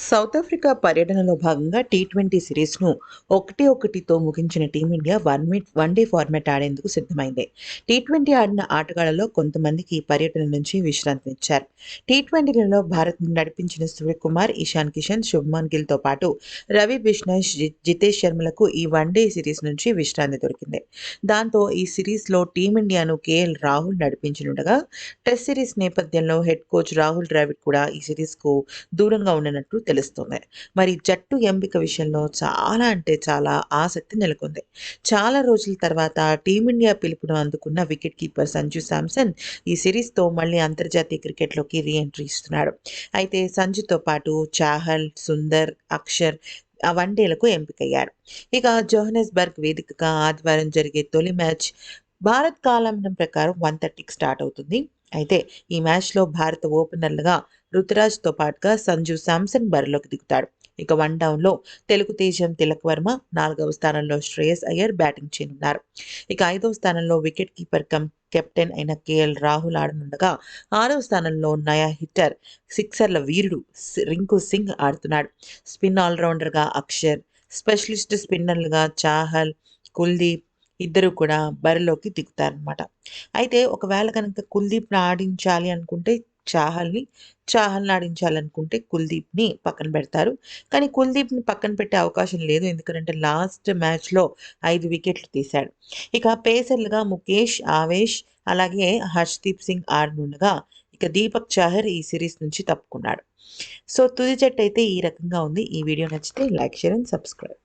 South Africa పర్యటనలో భాగంగా T twenty సిరీస్ను ఒకటి ఒకటితో ముగించిన టీమిండియా వన్ మి వన్ డే ఫార్మాట్ ఆడేందుకు సిద్ధమైంది. టీ ట్వంటీ ఆడిన ఆటగాళ్ళలో కొంతమందికి పర్యటన నుంచి విశ్రాంతినిచ్చారు టీ ట్వంటీలలో భారత్ నడిపించిన సూర్యకుమార్ ఇషాన్ కిషన్ శుభ్మాన్ గిల్తో పాటు రవి బిష్ణోయ్ జి- జితేష్ శర్మలకు ఈ వన్ డే సిరీస్ నుంచి విశ్రాంతి దొరికింది. దాంతో ఈ సిరీస్లో టీమిండియాను కేఎల్ రాహుల్ నడిపించనుండగా టెస్ట్ సిరీస్ నేపథ్యంలో హెడ్ కోచ్ రాహుల్ ద్రావిడ్ కూడా ఈ సిరీస్కు దూరంగా ఉండనట్లు తెలుస్తుంది. మరి జట్టు ఎంపిక విషయంలో చాలా అంటే చాలా ఆసక్తి నెలకొంది. చాలా రోజుల తర్వాత టీమిండియా పిలుపును అందుకున్న వికెట్ కీపర్ సంజు శాంసన్ ఈ సిరీస్తో మళ్ళీ అంతర్జాతీయ క్రికెట్లోకి రీ ఎంట్రీ ఇస్తున్నాడు. అయితే సంజుతో పాటు చాహల్ సుందర్ అక్షర్ ఆ వన్డేలకు ఎంపికయ్యాడు ఇక జోహనెస్బర్గ్ వేదికగా ఆదివారం జరిగే తొలి మ్యాచ్ భారత్ కాలమానం ప్రకారం వన్ థర్టీకి స్టార్ట్ అవుతుంది. అయితే ఈ మ్యాచ్లో భారత ఓపెనర్లుగా రుతురాజ్తో పాటుగా సంజు శాంసన్ బరిలోకి దిగుతాడు. ఇక వన్ డౌన్లో తెలుగు తేజం తిలక్ వర్మ నాలుగవ స్థానంలో శ్రేయస్ అయ్యర్ బ్యాటింగ్ చేయనున్నారు. ఇక ఐదవ స్థానంలో వికెట్ కీపర్ కమ్ కెప్టెన్ అయిన కేఎల్ రాహుల్ ఆడనుండగా ఆరవ స్థానంలో నయా హిట్టర్ సిక్సర్ల వీరుడు రింకు సింగ్ ఆడుతున్నాడు. స్పిన్ ఆల్రౌండర్గా అక్షర్ స్పెషలిస్ట్ స్పిన్నర్లుగా చాహల్ కుల్దీప్ ఇద్దరు కూడా బరిలోకి దిగుతారనమాట అయితే ఒకవేళ కనుక కుల్దీప్ని ఆడించాలి అనుకుంటే చాహల్ని చాహల్ని ఆడించాలనుకుంటే కుల్దీప్ని పక్కన పెడతారు. కానీ కుల్దీప్ని పక్కన పెట్టే అవకాశం లేదు. ఎందుకంటే లాస్ట్ మ్యాచ్లో ఐదు వికెట్లు తీశాడు. ఇక పేసర్లుగా ముఖేష్ ఆవేష్ అలాగే హర్ష్దీప్ సింగ్ ఆడనుండగా ఇక దీపక్ చాహర్ ఈ సిరీస్ నుంచి తప్పుకున్నాడు. సో తుది జట్టు అయితే ఈ రకంగా ఉంది. ఈ వీడియో నచ్చితే లైక్ షేర్ అండ్ సబ్స్క్రైబ్.